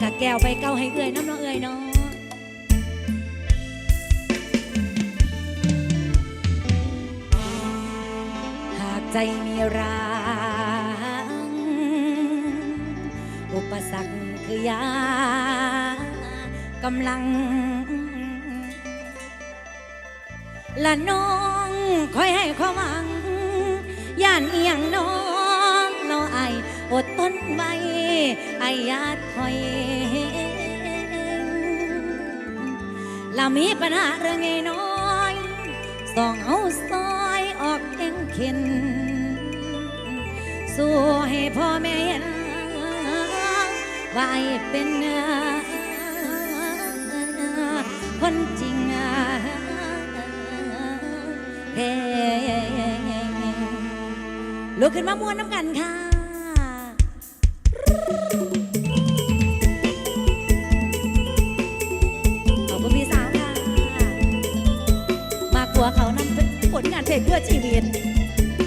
กะแก้วไปเก้าให้เอื่อยน้ำน้องเอื่อยเนาะหากใจมีรางอุปสรรคคือยากำลังและน้องคอยให้ความหวังย่านเอียงน้อง หยัดคอยลามีปัญหาเรื่องน้อยสองเฮาซอยออกเองเข็นสู้ให้พ่อแม่เห็นว่าไอเป็นคนจริงลุกขึ้นมาม้วนน้ำกันค่ะ เพื่อชีวิต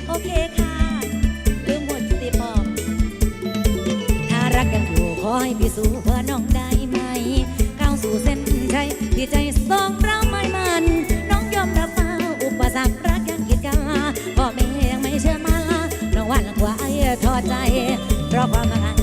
โอเคค่ะลืมหมดสิปอบถ้ารักกันอยู่ขอให้พี่สู่เพื่อน้องได้ไหม ก้าวสู่เส้นชัยดีใจสองเราไม่มัน น้องยอมรับฟ้าอุปสรรครักยังกีดกันพ่อแม่ยังไม่เชื่อมาน้องว่าหลังว่าไอ้ทอใจ เพราะความรัก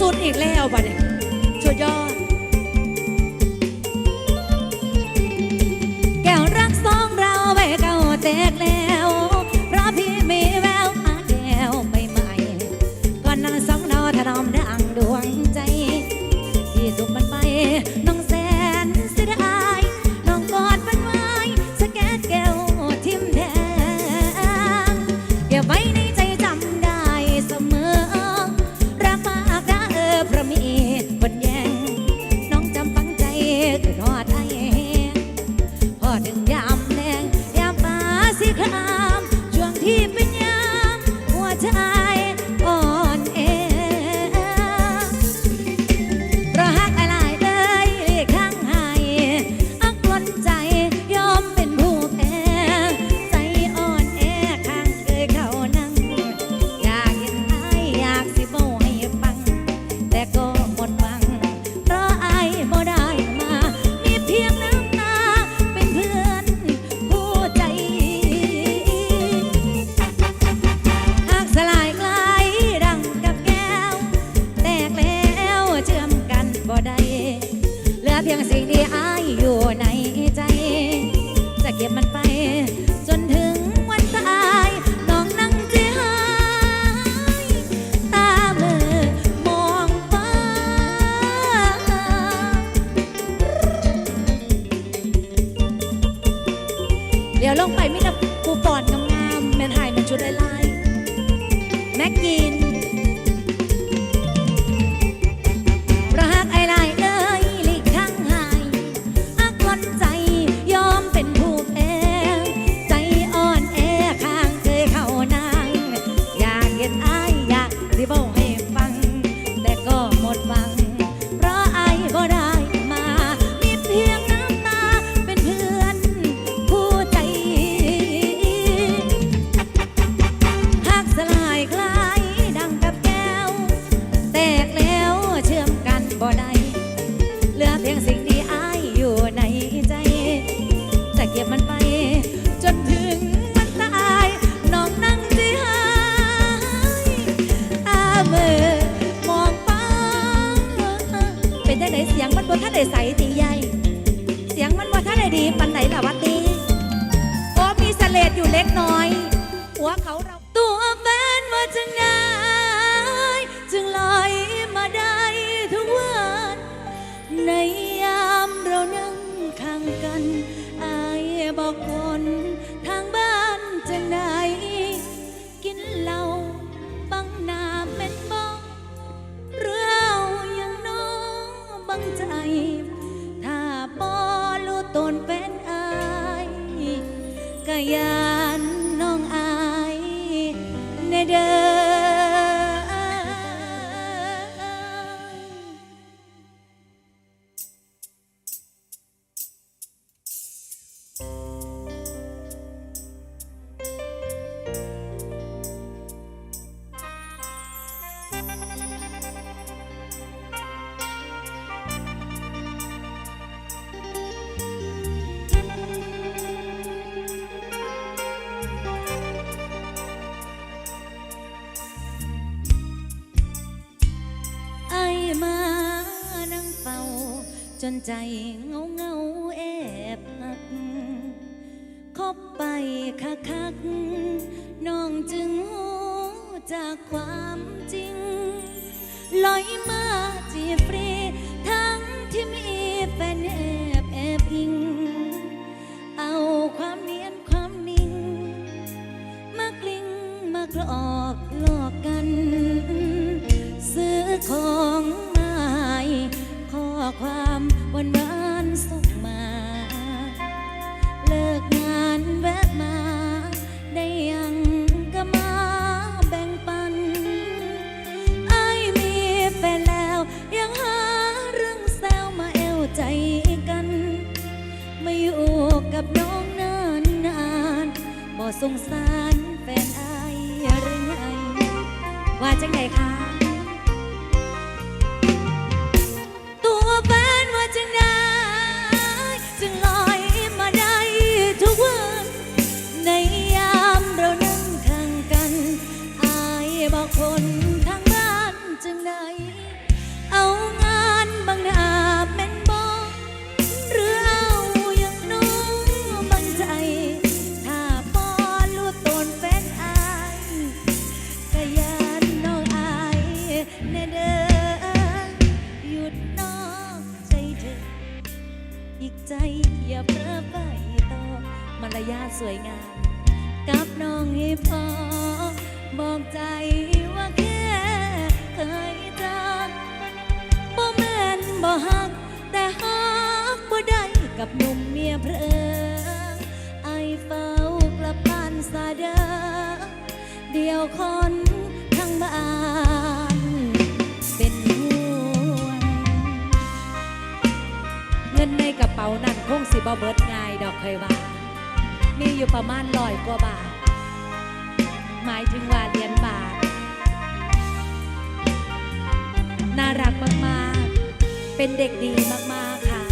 สุดอีกแล้วบัเนี่ยสุดยอด มิตรกูปอนงามๆแม่นหายมันชุดลายลายๆแม็กกิน ใสตีใหญ่ เสียงมันบ่ท่าได้ดีปันไหนล่ะวัดดีโอ้มีเสลดอยู่เล็กน้อย จนใจเงาเงาแอบหักคบไปคักคักน้องจึงหูจากความจริง ลอยมาจีบฟรีทั้งที่มีแฟนแอบแอบอิง เอาความเนียนความนิ่ง มากลิ้งมากลอกหลอกกัน ซื้อของมาให้ข้อ ความวันวานส่งมา เลิกงานแวะมา ได้ยังก็มาแบ่งปันไอ้มีแฟนแล้ว ยังหาเรื่องแซวมาแอวใจกัน ไมาอยู่กับน้องนานนานบ่สงสารแฟนอายหรือไงว่าจังไงคะ บอกคนทางบ้านจึงไดเอางานบางหน้าแม่นบอกหรือเอาอย่างน้องบังใจ ถ้าพอรู้ตนเป็นอายก็ยานน้องอายแน่เด้อหยุดนอกใจเธออีกใจอย่าเพลอไปต่อมารยาทสวยงามกับน้องให้พอ บอกใจว่าแค่เคยจำบ่แม่นบ่ฮัก แต่ฮักบ่ได้กับหนุ่มเมียเพลอไอเฝ้ากลับบ้านซาเดอเดียวคนทั้งบ้านเป็นห่วงเงินในกระเป๋านั่นคงสิบ่เบิดง่ายดอกเคยว่า มีอยู่ประมาณร้อยกว่าบาท หมายถึงว่าเหรียญบาท น่ารักมากๆ เป็นเด็กดีมากๆค่ะ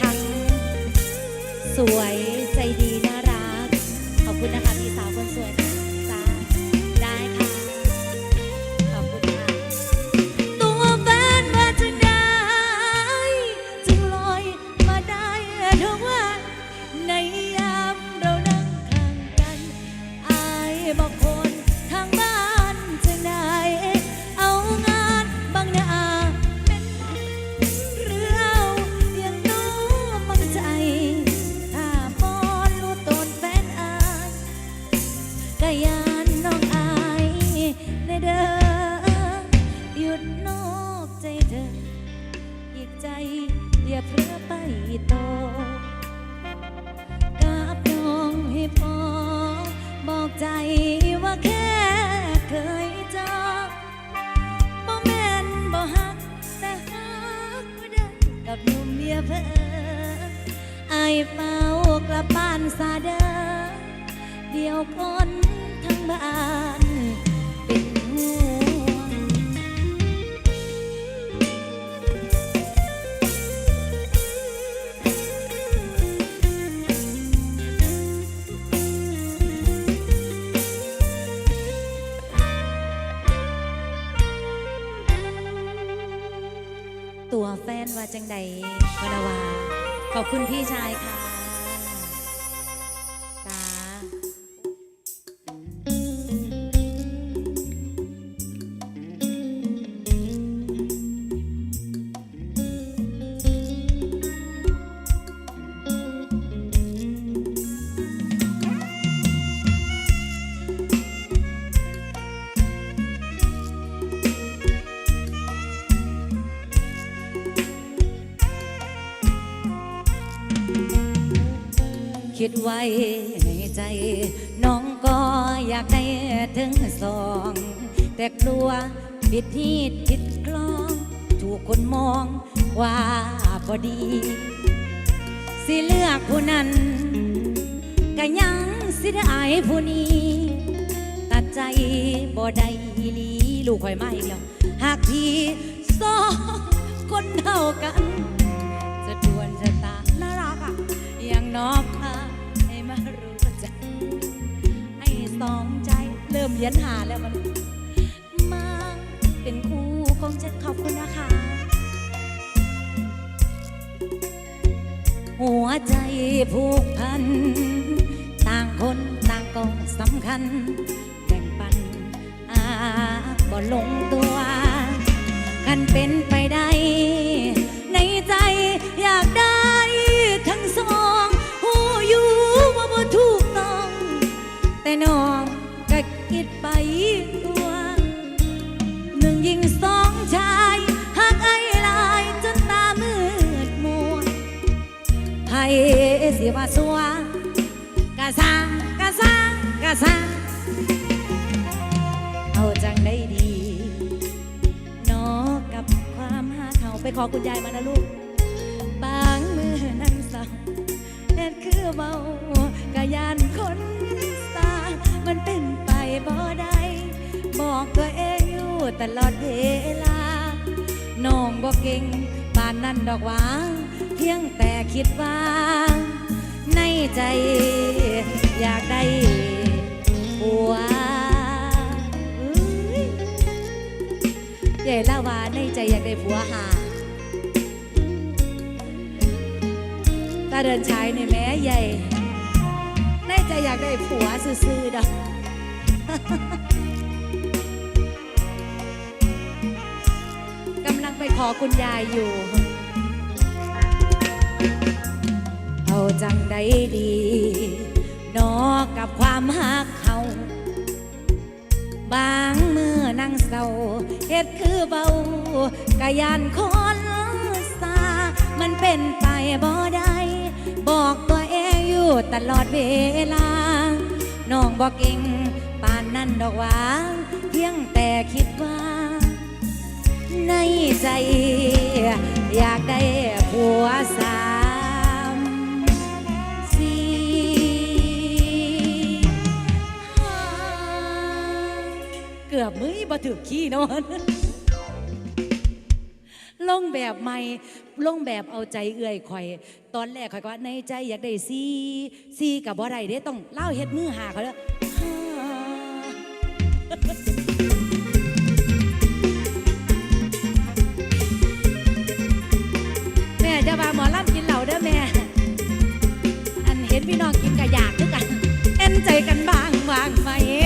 ทั้งสวยใจดีน่ารัก ขอบคุณนะคะพี่สาวคนสวย ฟนว่าจังใดวนาวาขอบคุณพี่ชายค่ะ ในใจ น้องก็อยากได้ถึงสอง แต่กลัวผิดที่ผิดกลอง ถูกคนมองว่าพอดี สิเลือกผู้นั้นก็ยังสิได้อายผู้นี้ ตัดใจบ่ได้ลีลูกคอยมาอีกแล้ว หากพี่สองคนเท่ากัน จะดวนจะตาน่ารักอะอย่างนอง ริ่มเลียนหาแล้วมันมาเป็นคู่ของฉันขอบคุณนะคะ หัวใจผูกพัน ต่างคนต่างก็สำคัญ แบ่งปันอาบ่ลงตัวคันเป็นไปได้ ในใจอยากได้ วอุ๊ยใหญ่ละว่าในใจอยากได้ผัวหาตาเดินชายในแม้ใหญ่ในใจอยากได้ผัวซื่อๆดอกกำลังไปขอคุณยายอยู่ เอาจังได้ดีนอกกับความหัก บางมือนั่งเศร้าเฮ็ดคือเบากะยานคนสา มันเป็นไปบ่ได้ บอกตัวเองอยู่ตลอดเวลา น้องบอกเก่งปานนั้นดอกหวางเพียงแต่คิดว่า ในใจอยากได้ อบมือบ่ถือขี้นอนลงแบบใหม่ลงแบบเอาใจเอื่อยข่อย ตอนแรกข่อยก็ว่าในใจอยากได้ซีซีกับบ่ได้เด้ต้องเล่าเฮ็ดมือหาเขาแล้วแม่จะมาหมอลำกินเหล่าเด้อแม่ อันเห็นพี่น้องกินกะอยากคือกัน เอ็นใจกันบ้างวางไฟสั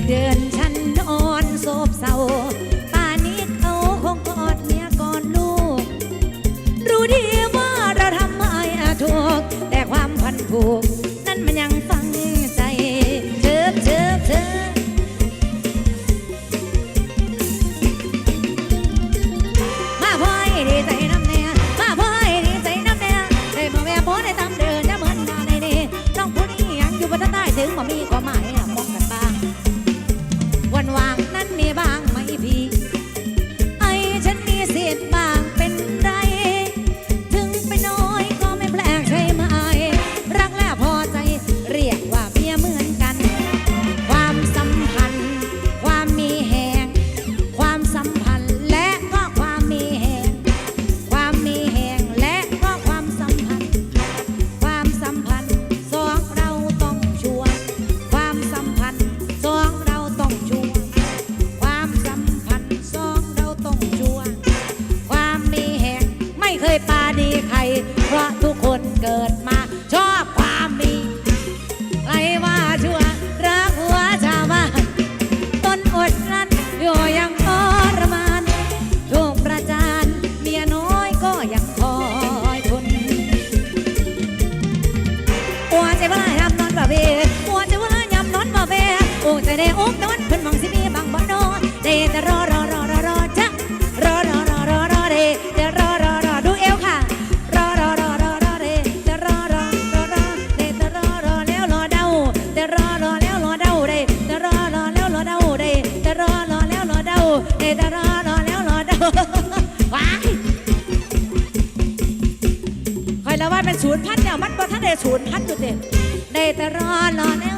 กเดินฉันนอนโศบเศร้าป่านี้เขาคงกอดเมียก่อนลูก รู้ดีว่าเราทำให้ถูกแต่ความพันผูก ศูนย์พันเดี๋ยวมันบ่ทันได้ศูนย์พันอยู่เต็มได้แต่รอรอแล้ว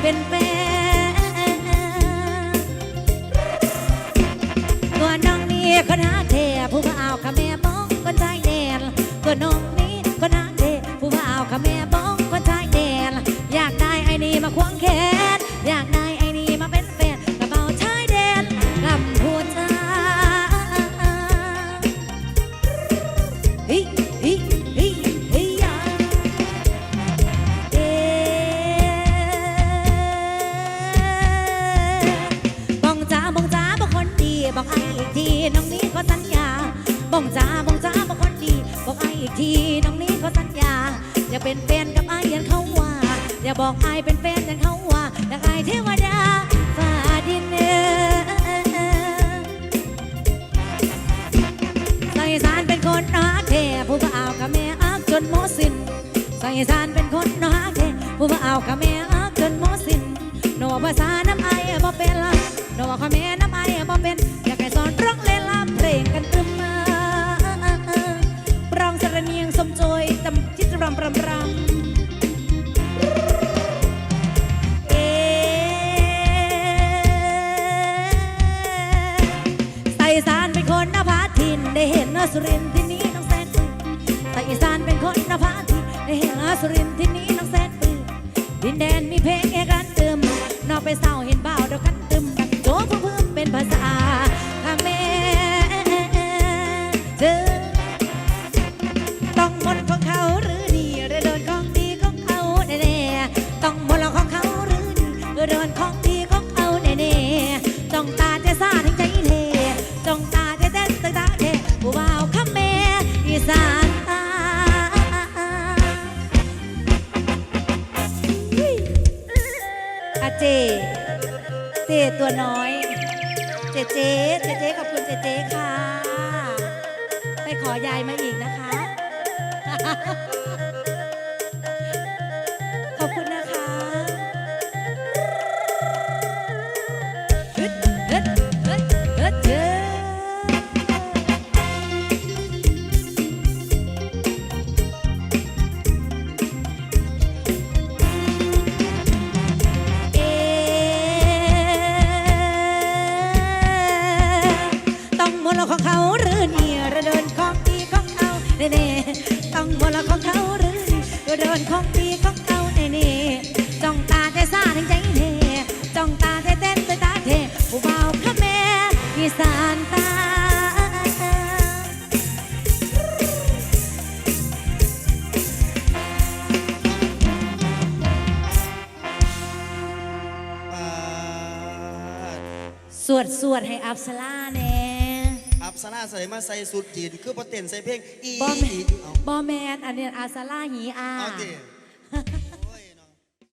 เป็นแฟนตัวน้องนี่คณะเทผู้พาายเทวดาฝ่าดินเนื้ใส่สานเป็นคนนักแท้ผู้บ่าวกับแม่อักจนหมดสิ้นใส่สานเป็นคนนักแท้ผู้บ่าวกับแม่อักจนหมดสิ้นหนภาษาน้ำไอบ่เป็นละโนขอแม่น้ำไอบ่เป็น สุรินที่นี้น้องแสปืนแต่อีสานเป็นคนนภาทีในเหงาสุรินที่นี้น้องแสปืนดินแดนมีเพลงเอกันเติมนอกไปเศร้าเห็น นของดีของเก่าในน่จ้องตาแต่ซาถึงใจเทจ้องตาแต่เต้นแต่ตาเทผู้เบาพระแม่อีสานตาสวดสวดให้อับสลาเน่ สลาใส่มาใส่สุดจีนคือพอเต็นใส่เพลงอีบอแมนแมนอันเนี้ยอาซาล่าหีอา เอาดิ